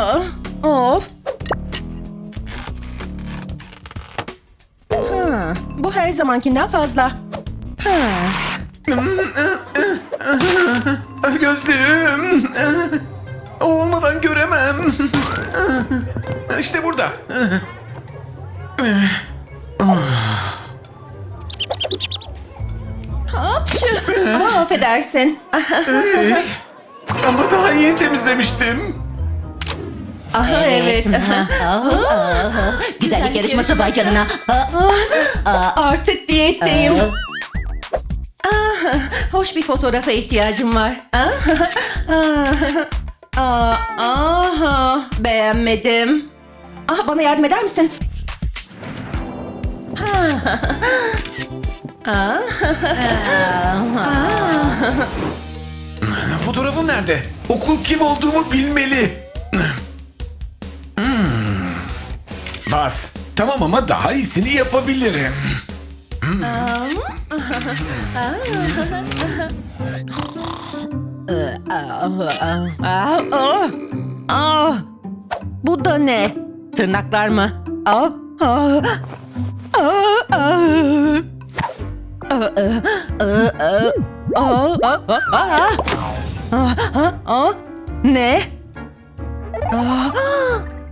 Ah, of. Ha, bu her zamankinden fazla. Ha, Gözlüğüm. O olmadan göremem. İşte burada. hapşu. Affedersin. Ama daha iyi temizlemiştim. Aha, evet. Güzellik yarışması vay canına. Artık diyetteyim. Ah, hoş bir fotoğrafa ihtiyacım var. Ah, ah, ah, aha, beğenmedim. Ah, bana yardım eder misin? Fotoğrafım nerede? Okul kim olduğumu bilmeli. Hmm. Bas. Tamam ama daha iyisini yapabilirim. Ah, ah, ah. Bu da ne? Tırnaklar mı? Ah, ah, ah, ah. Ah, ah, ah, ah, ah, ah, ah. Ah, ah, ah. Ne? Ah,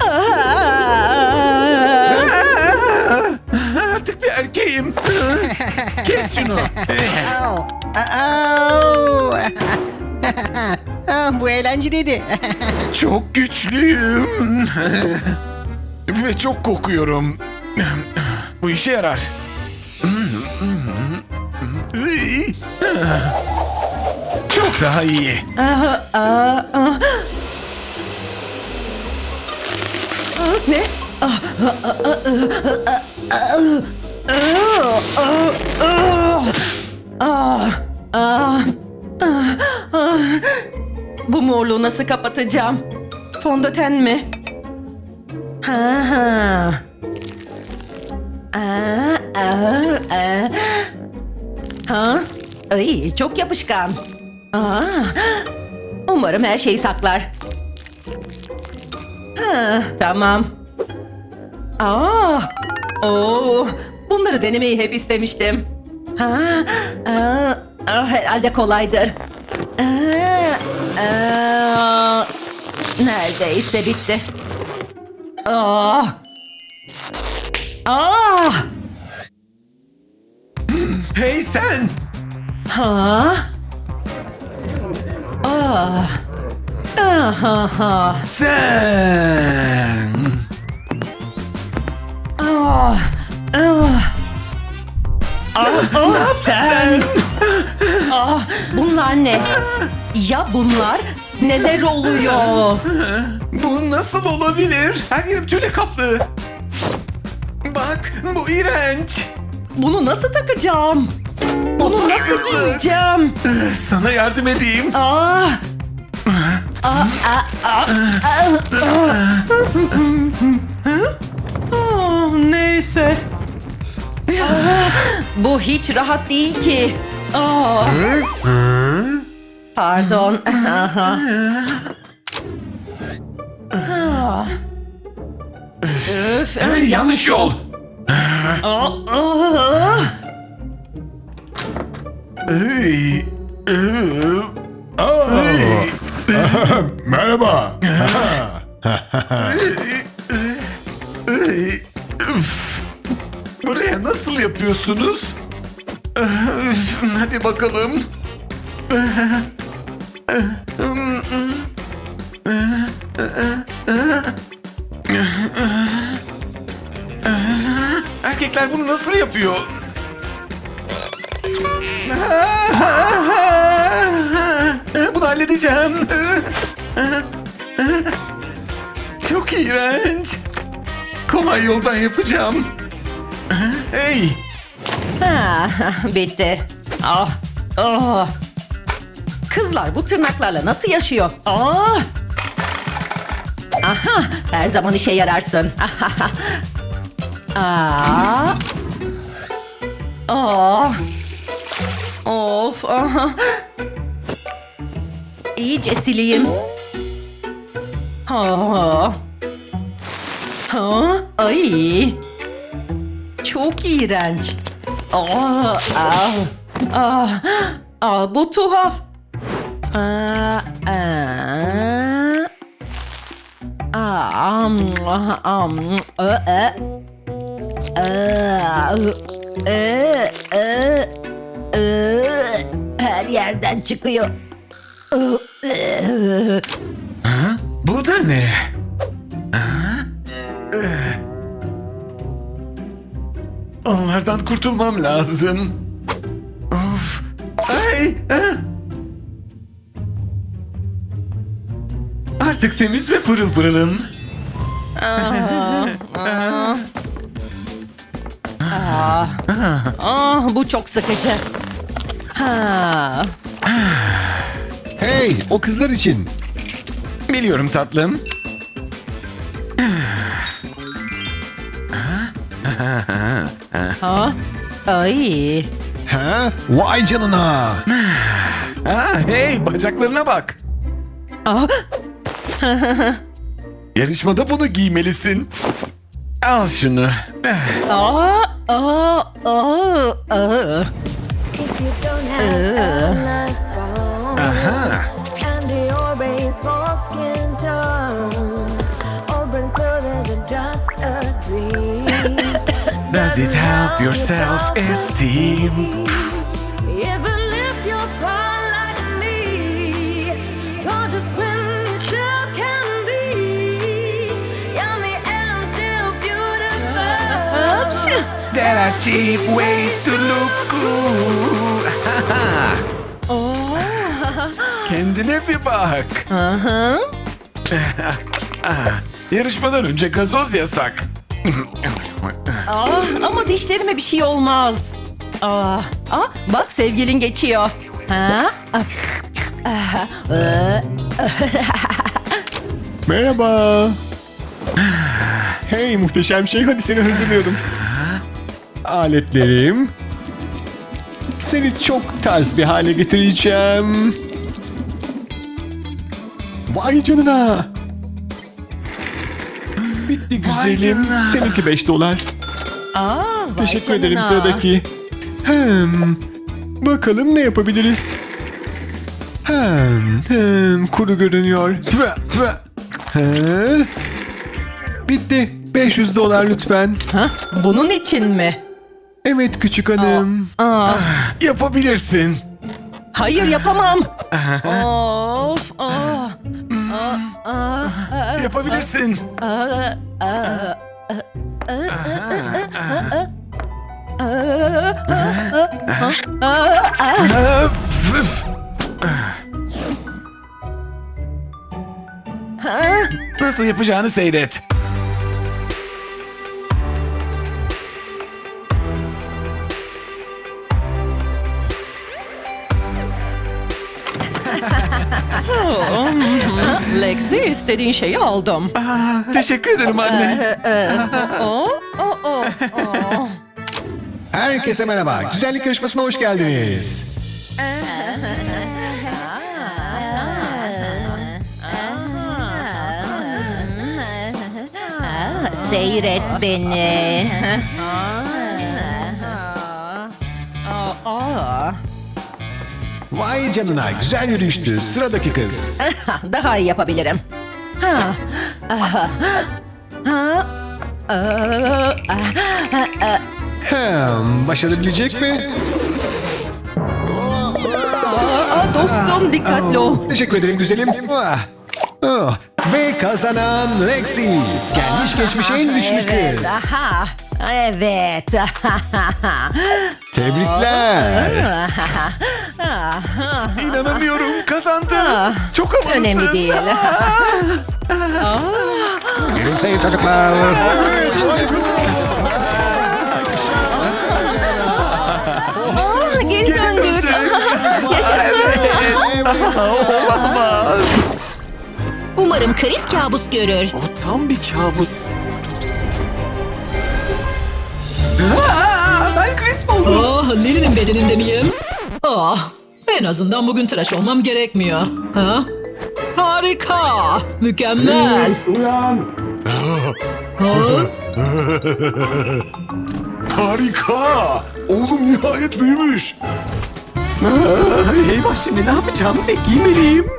ah. Hastayım. Kes şunu. Au. Au. Ah, Bu eğlenceliydi. Çok güçlüyüm. Ve çok kokuyorum. Bu işe yarar. Çok daha iyi. Ne? Ah, ah, ah, bu morluğu nasıl kapatacağım? Fondöten mi? Ha ha. Aa, aa, aa. Ha? Ay, çok yapışkan. Aa, umarım her şeyi saklar. Ha, tamam. Aa, oo, bunları denemeyi hep istemiştim. Ha, aa, aa, herhalde kolaydır. Aa, aa, neredeyse bitti. Aa, aa, Hey sen! ha, aa, aha, ha. Sen! Ah, ah. Ah, ah, sen. Ah, bunlar ne? Ya bunlar? Neler oluyor? Bu nasıl olabilir? Her yerim tüyle kaplı. Bak bu iğrenç. Bunu nasıl takacağım? Bunu nasıl giyeceğim? Sana yardım edeyim. Ah. Ah, ah, ah, ah, ah. Ah, neyse. Bu hiç rahat değil ki. Ah. Pardon. Öf, Hey, yanlış yol. Hey. Merhaba. nasıl yapıyorsunuz? Hadi bakalım. Erkekler bunu nasıl yapıyor? Bunu halledeceğim. Çok iğrenç. Kolay yoldan yapacağım. Hey! Ah, bitti. Ah, ah. Kızlar bu tırnaklarla nasıl yaşıyor? Ah. Aha, her zaman işe yararsın. Ah. Ah. Of. Aha. İyice sileyim. Ha. Ha. Ay. Çok iğrenç. Aa, aa, aa, aa, bu tuhaf. Aa, aa. Aa, am, ah, am, ı, ı. Her yerden çıkıyor. I. Bu da ne? Onlardan kurtulmam lazım. Of. Ay. ah. Artık temiz ve pırıl pırılım. Ah, bu çok sıkıcı. Ha. Hey, o kızlar için. Biliyorum tatlım. Ha? Ay. Ha? Vay canına. Ha, hey bacaklarına bak. Ah, Yarışmada bunu giymelisin. Al şunu. Aa, aa, aa, aa. Aha. Does it help your self-esteem? There are cheap ways to look cool. Kendine bir bak. Yarışmadan önce gazoz yasak. Ah, ama dişlerime bir şey olmaz. Ah, ah, bak sevgilin geçiyor. Ha? Merhaba. Hey muhteşem şey, hadi seni hazırlıyorum. Aletlerim. Seni çok tarz bir hale getireceğim. Vay canına. Bitti Vay güzelim. Seninki 5 dolar. Aa, vay Teşekkür ederim canına. sıradaki. Hmm, bakalım ne yapabiliriz? Hmm, hmm, kuru görünüyor. Tüve, tüve. He? Bitti. 500 dolar lütfen. Ha? Bunun için mi? Evet küçük hanım. Aa, Yapabilirsin. hayır yapamam. of, ah, ah, ah, Yapabilirsin. Öf, öf. Nasıl yapacağını seyret. Lexi istediğin şeyi aldım. Aa, teşekkür ederim anne. Oh, oh, oh. Herkese merhaba. Güzellik yarışmasına hoş geldiniz. Seyret beni. Vay canına güzel yürüyüştü. Sıradaki kız. Daha iyi yapabilirim. Ha. Ah. Ha. Aa, ah. Hmm, başarabilecek mi? Aa, dostum dikkatli ol. Teşekkür ederim güzelim. Ah. Ve kazanan Lexi. Gelmiş geçmiş en güçlü Evet. kız. Aha. Evet. Tebrikler. İnanamıyorum kazandım. Çok havalısın. Önemli değil. Gülümseyin çocuklar. Aa, geri, döndük. Yaşasın. Olamaz. Umarım Chris kabus görür. O tam bir kabus. Aa, Chris buldum. Ah, Lili'nin bedeninde miyim? Ah, en azından bugün tıraş olmam gerekmiyor. Ha? Harika. Mükemmel. Harika. Oğlum nihayet büyümüş. Eyvah şimdi ne yapacağım? Ne giymeliyim?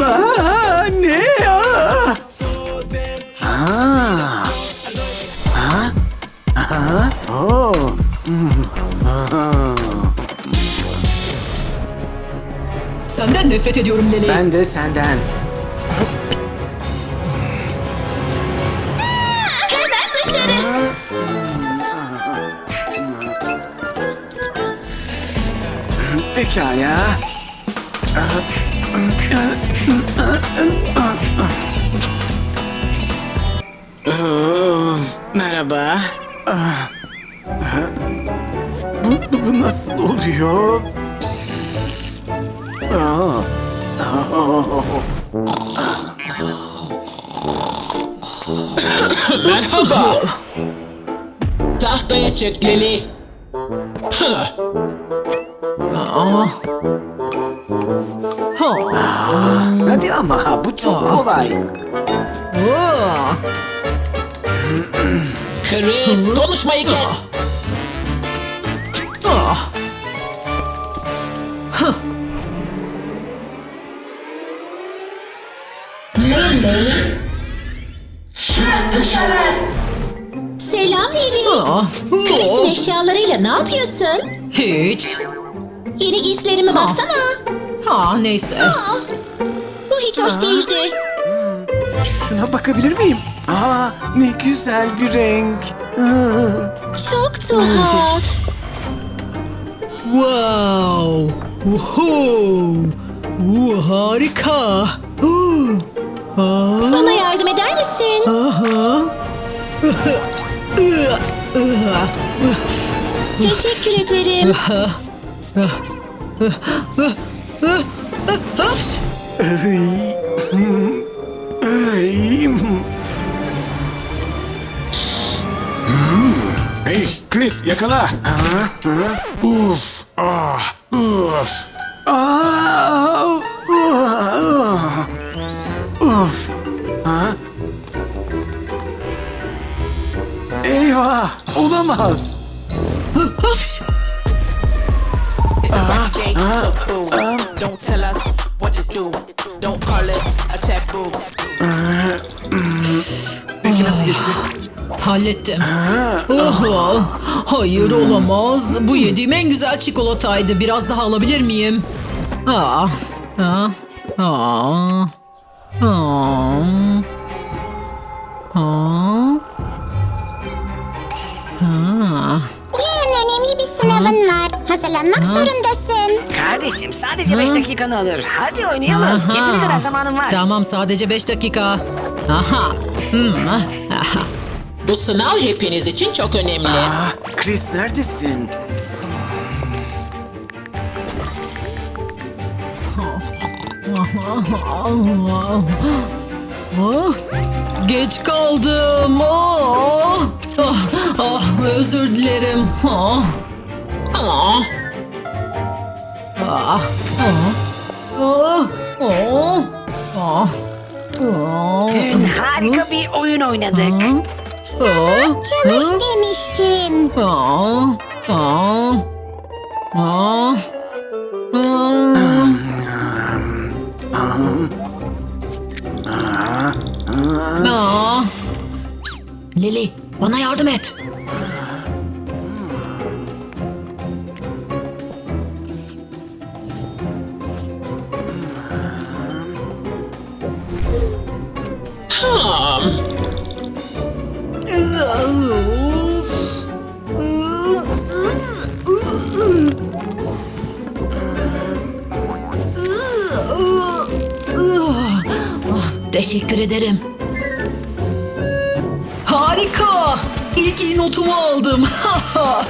Aa, ne ya? Ha. Ha. Senden nefret ediyorum Leli. Ben de senden. Hemen dışarı. Pekala. Merhaba. Bu, bu, bu nasıl oluyor? Merhaba. Tahtaya çık. Hıh. Hadi ama bu çok kolay. Chris konuşmayı kes. Selam Lili. Aa, Chris'in oh, eşyalarıyla ne yapıyorsun? Hiç. Yeni giysilerime baksana. Ha neyse. Aa, bu hiç hoş değildi. Şuna bakabilir miyim? Aa, ne güzel bir renk. Çok tuhaf. Wow. Woohoo. Woo, harika. Bana yardım eder misin? Teşekkür ederim. Hey Chris yakala. Uf. Ah. Uf. Ah. Uf. Ha? Eyvah. Olamaz. so boo. Don't tell us what to do. Don't call it a taboo. Peki nasıl geçti? Hallettim. Oho. Hayır olamaz. Bu yediğim en güzel çikolataydı. Biraz daha alabilir miyim? Aa. Aa. Aa. Aa. Aa. Aa. Yarın önemli bir sınavın var. Hazırlanmak zorundasın. Kardeşim sadece 5 dakikanı alır. Hadi oynayalım. Aha. Yeteri kadar zamanım var. Tamam sadece 5 dakika. Aha. Hmm. Aha. Bu sınav hepiniz için çok önemli. Ah, Chris neredesin? Ah, Geç kaldım. Ah, ah, ah, özür dilerim. Ah, Aa, ah, ah, ah, ah, ah, ah, Dün harika bir oyun oynadık. ah, Çalış demiştim. ah, ah, ah, ah. Ah. Lili, bana yardım et. Teşekkür ederim. Harika! İlk iyi notumu aldım.